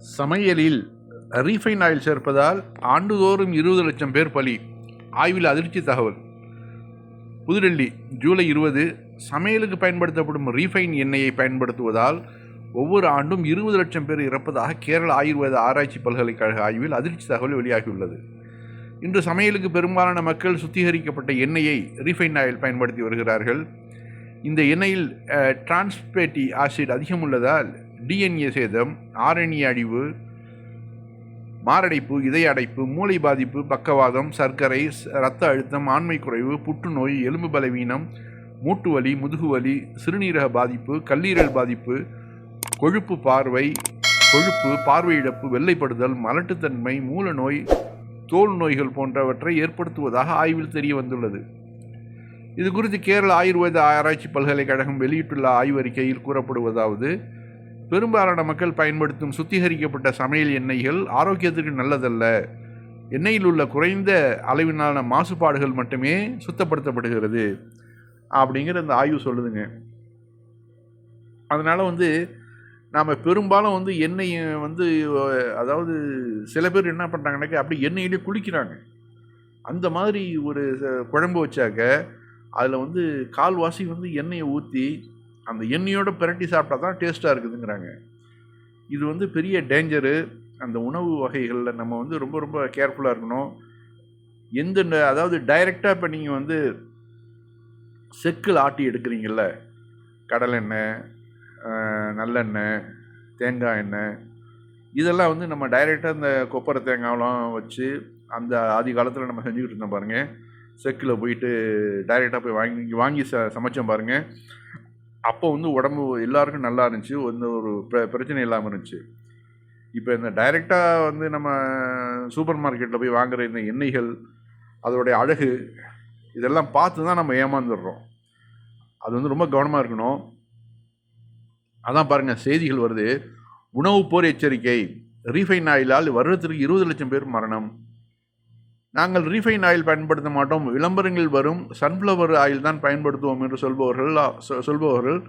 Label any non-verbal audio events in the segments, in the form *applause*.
சமையலில் refine oil சேர்ப்பதால் ஆண்டுதோறும் இருபது லட்சம் பேர் பலி. ஆய்வில் அதிர்ச்சி தகவல். புதுடெல்லி ஜூலை இருபது சமையலுக்கு பயன்படுத்தப்படும் ரீஃபைன் எண்ணெயை பயன்படுத்துவதால் ஒவ்வொரு ஆண்டும் இருபது லட்சம் பேர் இறப்பதாக கேரள ஆயுர்வேத ஆராய்ச்சி பல்கலைக்கழக ஆய்வில் அதிர்ச்சி தகவல் வெளியாகியுள்ளது. இன்று சமையலுக்கு பெரும்பாலான மக்கள் சுத்திகரிக்கப்பட்ட எண்ணெயை ரீஃபைன் ஆயில் பயன்படுத்தி வருகிறார்கள். இந்த எண்ணெயில் டிரான்ஸ்பேட்டி ஆசிட் அதிகம் உள்ளதால் டிஎன்ஏ சேதம் ஆரணி அழிவு மாரடைப்பு இதய அடைப்பு மூளை பாதிப்பு பக்கவாதம் சர்க்கரை இரத்த அழுத்தம் ஆண்மை குறைவு புற்றுநோய் எலும்பு பலவீனம் மூட்டு வலி முதுகுவலி சிறுநீரக பாதிப்பு கல்லீரல் பாதிப்பு கொழுப்பு பார்வை கொழுப்பு பார்வை இழப்பு வெள்ளைப்படுதல் மலட்டுத்தன்மை மூல நோய் தோல் நோய்கள் போன்றவற்றை ஏற்படுத்துவதாக ஆய்வில் தெரிய வந்துள்ளது. இது குறித்து கேரள ஆயுர்வேத ஆராய்ச்சி பல்கலைக்கழகம் வெளியிட்டுள்ள ஆய்வறிக்கையில் கூறப்படுவதாவது பெரும்பாலான மக்கள் பயன்படுத்தும் சுத்திகரிக்கப்பட்ட சமையல் எண்ணெய்கள் ஆரோக்கியத்திற்கு நல்லதல்ல. எண்ணெயில் உள்ள குறைந்த அளவிலான மாசுபாடுகள் மட்டுமே சுத்தப்படுத்தப்படுகிறது. அப்படிங்கிற அந்த ஆய்வு சொல்லுதுங்க. அதனால் வந்து நாம் பெரும்பாலும் வந்து எண்ணெயை வந்து அதாவது சில பேர் என்ன பண்ணுறாங்கனாக்கா அப்படி எண்ணெயிலே குளிக்கிறாங்க. அந்த மாதிரி ஒரு குழம்பு வச்சாக்க அதில் வந்து கால்வாசி வந்து எண்ணெயை ஊற்றி அந்த எண்ணெயோடு பிரட்டி சாப்பிட்டா தான் டேஸ்ட்டாக இருக்குதுங்கிறாங்க. இது வந்து பெரிய டேஞ்சரு அந்த உணவு வகைகளில் நம்ம வந்து ரொம்ப ரொம்ப கேர்ஃபுல்லாக இருக்கணும். எந்த அதாவது டைரெக்டாக இப்போ நீங்கள் வந்து செக்கில் ஆட்டி எடுக்கிறீங்கள கடலெண்ணெய் நல்லெண்ணெய் தேங்காய் எண்ணெய். இதெல்லாம் வந்து நம்ம டைரெக்டாக இந்த கொப்பரை தேங்காயெலாம் வச்சு அந்த ஆதி காலத்தில் நம்ம செஞ்சுக்கிட்டு இருந்தோம் பாருங்கள் செக்கில் போயிட்டு டைரெக்டாக போய் வாங்கி வாங்கி ச சமைச்சோம் பாருங்கள் அப்போ வந்து உடம்பு எல்லாருக்கும் நல்லா இருந்துச்சு. எந்த ஒரு பிர பிரச்சனை இல்லாமல் இருந்துச்சு. இப்போ இந்த டைரெக்டாக வந்து நம்ம சூப்பர் மார்க்கெட்டில் போய் வாங்குகிற இந்த எண்ணெய்கள் அதோடைய அழகு இதெல்லாம் பார்த்து தான் நம்ம ஏமாந்துடுறோம். அது வந்து ரொம்ப கவனமாக இருக்கணும். அதான் பாருங்கள் செய்திகள் வருது. உணவு போர் எச்சரிக்கை. ரீஃபைன் ஆயிலால் வருடத்திற்கு இருபது லட்சம் பேர் மரணம். நாங்கள் ரீஃபைன் ஆயில் பயன்படுத்த மாட்டோம். விளம்பரங்களில் வரும். சன்ஃப்ளவர் ஆயில் தான் பயன்படுத்துவோம் என்று சொல்பவர்கள் சொல்பவர்கள்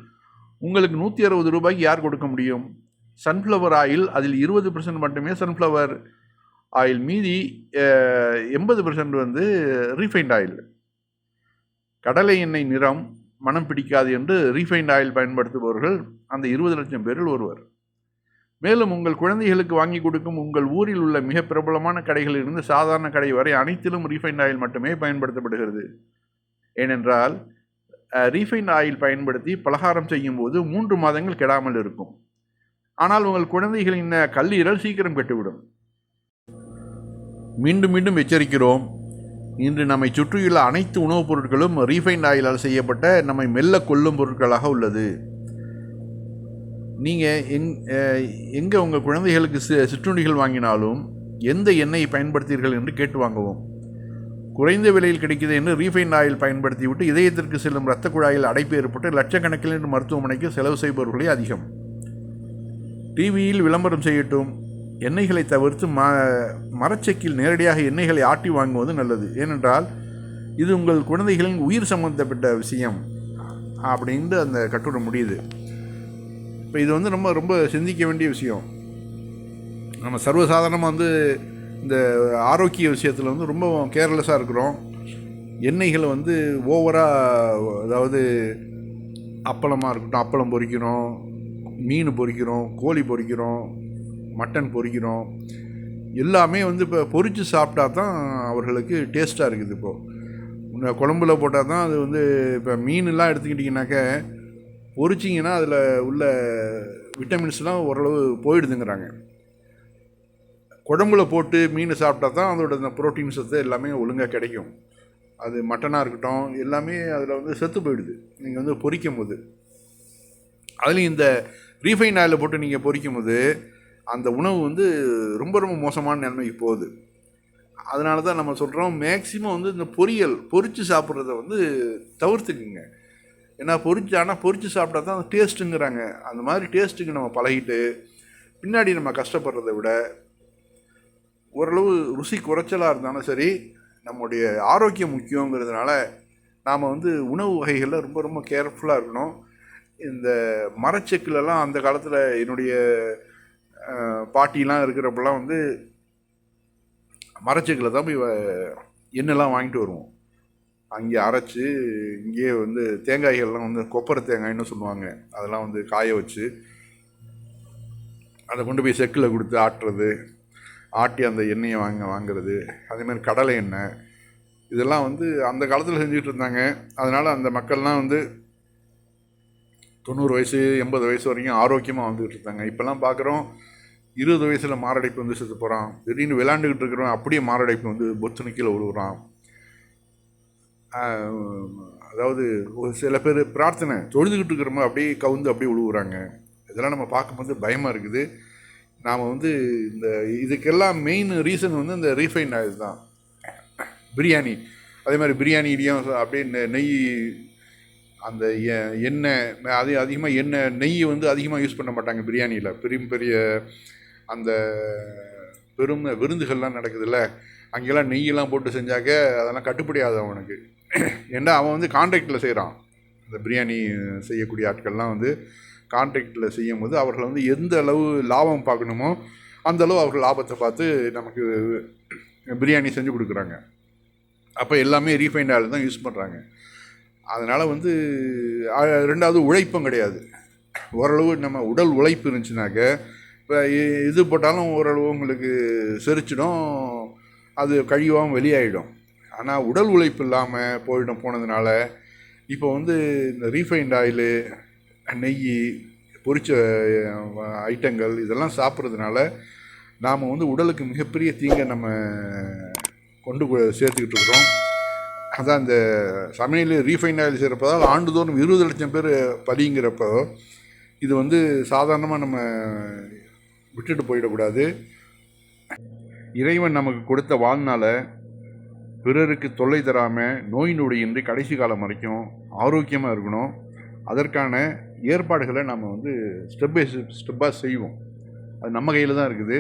உங்களுக்கு நூற்றி அறுபது ரூபாய்க்கு யார் கொடுக்க முடியும்? சன்ஃப்ளவர் ஆயில் அதில் இருபது பர்சன்ட் மட்டுமே சன்ஃப்ளவர் ஆயில் மீதி எண்பது பர்சன்ட் வந்து ரீஃபைண்ட் ஆயில் கடலை எண்ணெய் நிறம் மனம் பிடிக்காது என்று ரீஃபைண்ட் ஆயில் பயன்படுத்துபவர்கள் அந்த இருபது லட்சம் பேரில் ஒருவர். மேலும் உங்கள் குழந்தைகளுக்கு வாங்கி கொடுக்கும் உங்கள் ஊரில் உள்ள மிக பிரபலமான கடைகளிலிருந்து சாதாரண கடை வரை அனைத்திலும் ரீஃபைண்ட் ஆயில் மட்டுமே பயன்படுத்தப்படுகிறது. ஏனென்றால் ரீஃபைண்ட் ஆயில் பயன்படுத்தி பலகாரம் செய்யும் போது மூன்று மாதங்கள் கெடாமல் இருக்கும். ஆனால் உங்கள் குழந்தைகளின் கல்லீரல் சீக்கிரம் கெட்டுவிடும். மீண்டும் மீண்டும் எச்சரிக்கிறோம். இன்று நம்மை சுற்றியுள்ள அனைத்து உணவுப் பொருட்களும் ரீஃபைண்ட் ஆயிலால் செய்யப்பட்ட நம்மை மெல்ல கொல்லும் பொருட்களாக உள்ளது. நீங்கள் எங் எங்கே உங்கள் குழந்தைகளுக்கு சி சிற்றுண்டிகள் வாங்கினாலும் எந்த எண்ணெயை பயன்படுத்தீர்கள் என்று கேட்டு வாங்கவும். குறைந்த விலையில் கிடைக்கிறது என்று ரீஃபைண்ட் ஆயில் பயன்படுத்திவிட்டு இதயத்திற்கு செல்லும் இரத்த குழாயில் அடைப்பு ஏற்பட்டு லட்சக்கணக்கில் என்று மருத்துவமனைக்கு செலவு செய்பவர்களே அதிகம். டிவியில் விளம்பரம் செய்யட்டும். எண்ணெய்களை தவிர்த்து ம மரச்செக்கில் நேரடியாக எண்ணெய்களை ஆட்டி வாங்குவது நல்லது. ஏனென்றால் இது உங்கள் குழந்தைகளின் உயிர் சம்பந்தப்பட்ட விஷயம். அப்படின்ட்டு அந்த கட்டுரை முடியுது. இப்போ இது வந்து ரொம்ப ரொம்ப சிந்திக்க வேண்டிய விஷயம். நம்ம சர்வசாதாரணமாக வந்து இந்த ஆரோக்கிய விஷயத்தில் வந்து ரொம்ப கேர்லெஸ்ஸாக இருக்கிறோம். எண்ணெய்களை வந்து ஓவராக அதாவது அப்பளமாக இருக்கட்டும் அப்பளம் பொறிக்கிறோம் மீன் பொறிக்கிறோம் கோழி பொறிக்கிறோம் மட்டன் பொறிக்கிறோம். எல்லாமே வந்து இப்போ பொறித்து சாப்பிட்டா தான் அவர்களுக்கு டேஸ்ட்டாக இருக்குது இப்போது குழம்புல போட்டால் தான் அது வந்து இப்போ மீன்லாம் எடுத்துக்கிட்டிங்கனாக்க பொறிச்சிங்கன்னா அதில் உள்ள விட்டமின்ஸ்லாம் ஓரளவு போயிடுதுங்கிறாங்க. குழம்புல போட்டு மீன் சாப்பிட்டா தான் அதோட இந்த ப்ரோட்டீன் சத்து எல்லாமே ஒழுங்காக கிடைக்கும். அது மட்டனாக இருக்கட்டும் எல்லாமே அதில் வந்து செத்து போயிடுது. நீங்கள் வந்து பொறிக்கும் போது அதுலேயும் இந்த ரீஃபைன் ஆயிலில் போட்டு நீங்கள் பொரிக்கும் போது அந்த உணவு வந்து ரொம்ப ரொம்ப மோசமான நிலைமைக்கு போகுது அதனால தான் நம்ம சொல்கிறோம் மேக்சிமம் வந்து இந்த பொரியல் பொறித்து சாப்பிட்றத வந்து தவிர்த்துக்குங்க. ஏன்னா பொறிச்சு ஆனால் பொரித்து சாப்பிட்டா தான் டேஸ்ட்டுங்கிறாங்க அந்த மாதிரி டேஸ்ட்டுக்கு நம்ம பழகிட்டு பின்னாடி நம்ம கஷ்டப்படுறத விட ஓரளவு ருசி குறைச்சலாக இருந்தாலும் சரி நம்முடைய ஆரோக்கியம் முக்கியங்கிறதுனால நாம் வந்து உணவு வகைகளில் ரொம்ப ரொம்ப கேர்ஃபுல்லாக இருக்கணும். இந்த மரச்செக்கிலலாம் அந்த காலத்தில் என்னுடைய பாட்டிலாம் இருக்கிறப்பெல்லாம் வந்து மரச்செக்கில் தான் போய் வ- எண்ணெய்லாம் வாங்கிட்டு வருவோம். அங்கே அரைச்சி இங்கேயே வந்து தேங்காய்கள்லாம் வந்து கொப்பரை தேங்காய்னு சொல்லுவாங்க அதெல்லாம் வந்து காய வச்சு அதை கொண்டு போய் செக்கில் கொடுத்து ஆட்டுறது ஆட்டி அந்த எண்ணெயை வாங்க வாங்குறது அதேமாதிரி கடலை எண்ணெய் இதெல்லாம் வந்து அந்த காலத்தில் செஞ்சுக்கிட்டு இருந்தாங்க. அதனால் அந்த மக்கள்லாம் வந்து தொண்ணூறு வயசு எண்பது வயசு வரைக்கும் ஆரோக்கியமாக வந்துக்கிட்டு இருந்தாங்க. இப்போல்லாம் பார்க்குறோம் இருபது வயசில் மாரடைப்பு வந்து செத்து போகிறான் திடீர்னு விளாண்டுக்கிட்டு இருக்கிறவன் அப்படியே மாரடைப்பு வந்து பொத்துன்னு கீழே விழுகுறான் அதாவது ஒரு சில பேர் பிரார்த்தனை தொழுதுகிட்டு இருக்கிறோமோ அப்படியே கவுந்து அப்படியே உழுவுறாங்க. இதெல்லாம் நம்ம பார்க்கும்போது பயமாக இருக்குது. நாம் வந்து இந்த இதுக்கெல்லாம் மெயின் ரீசன் வந்து இந்த ரீஃபைண்ட் ஆயில் தான் பிரியாணி. அதே மாதிரி பிரியாணிலையும் அப்படியே நெய் அந்த எ- எண்ணெய் அது அதிகமாக எண்ணெய் நெய் வந்து அதிகமாக யூஸ் பண்ண மாட்டாங்க பிரியாணியில். பெரிய பெரிய அந்த பெரும் விருந்துகள்லாம் நடக்குதுல்ல. அங்கெல்லாம் நெய்யெல்லாம் போட்டு செஞ்சாக்க அதெல்லாம் கட்டுப்படியாது அவனுக்கு. *clears throat* ஏன்னா அவன் வந்து கான்ட்ராக்டில் செய்கிறான் இந்த பிரியாணி செய்யக்கூடிய ஆட்கள்லாம் வந்து கான்ட்ராக்டில் செய்யும் போது அவர்கள் வந்து எந்த அளவு லாபம் பார்க்கணுமோ அந்த அளவு அவர்கள் லாபத்தை பார்த்து நமக்கு பிரியாணி செஞ்சு கொடுக்குறாங்க. அப்போ எல்லாமே ரீஃபைண்ட் ஆயில் தான் யூஸ் பண்ணுறாங்க அதனால் வந்து ரெண்டாவது உழைப்பும் கிடையாது. ஓரளவு நம்ம உடல் உழைப்பு இருந்துச்சுனாக்க இப்போ இது போட்டாலும் ஓரளவு உங்களுக்கு செரிச்சிடும் அது கழிவாகவும் வெளியாகிடும் ஆனால் உடல் உழைப்பு இல்லாமல் போயிடும் போனதுனால இப்போ வந்து இந்த ரீஃபைண்ட் ஆயிலு நெய் பொரிச்ச ஐட்டங்கள் இதெல்லாம் சாப்பிட்றதுனால நாம் வந்து உடலுக்கு மிகப்பெரிய தீங்கை நம்ம கொண்டு சேர்த்துக்கிட்டு இருக்கிறோம். அதான் இந்த சமையல் ரீஃபைண்ட் ஆயில் சேர்ப்பதால் ஆண்டுதோறும் இருபது லட்சம் பேர் பலிங்கிறப்போ இது வந்து சாதாரணமாக நம்ம விட்டுட்டு போயிடக்கூடாது. இறைவன் நமக்கு கொடுத்த வாழ்நாளை பிறருக்கு தொல்லை தராமல் நோய் நொடியின்றி கடைசி காலம் வரைக்கும் ஆரோக்கியமாக இருக்கணும். அதற்கான ஏற்பாடுகளை நம்ம வந்து ஸ்டெப் பை ஸ்டெப்பாக செய்வோம். அது நம்ம கையில் தான் இருக்குது.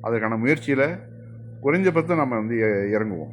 அதற்கான முயற்சியில் குறைஞ்சபட்சம் நம்ம வந்து இறங்குவோம்.